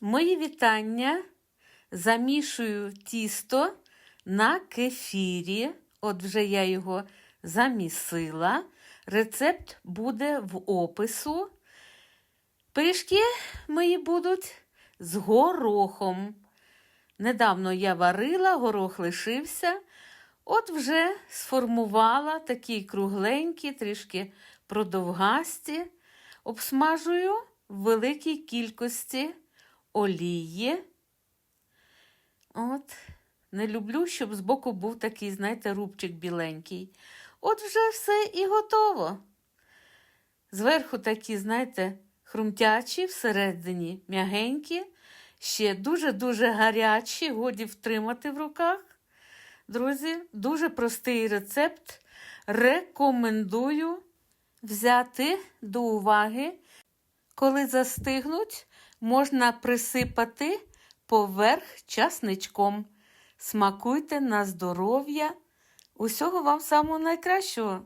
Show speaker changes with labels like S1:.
S1: Мої вітання. Замішую тісто на кефірі. От вже я його замісила. Рецепт буде в опису. Пиріжки мої будуть з горохом. Недавно я варила, горох лишився. От вже сформувала такі кругленькі, трішки продовгасті. Обсмажую в великій кількості олії. От, не люблю, щоб збоку був такий, знаєте, рубчик біленький. От вже все і готово. Зверху такі, знаєте, хрумтячі, всередині м'ягенькі, ще дуже-дуже гарячі, годі втримати в руках. Друзі, дуже простий рецепт. Рекомендую взяти до уваги. Коли застигнуть, можна присипати поверх часничком. Смакуйте на здоров'я. Усього вам самого найкращого!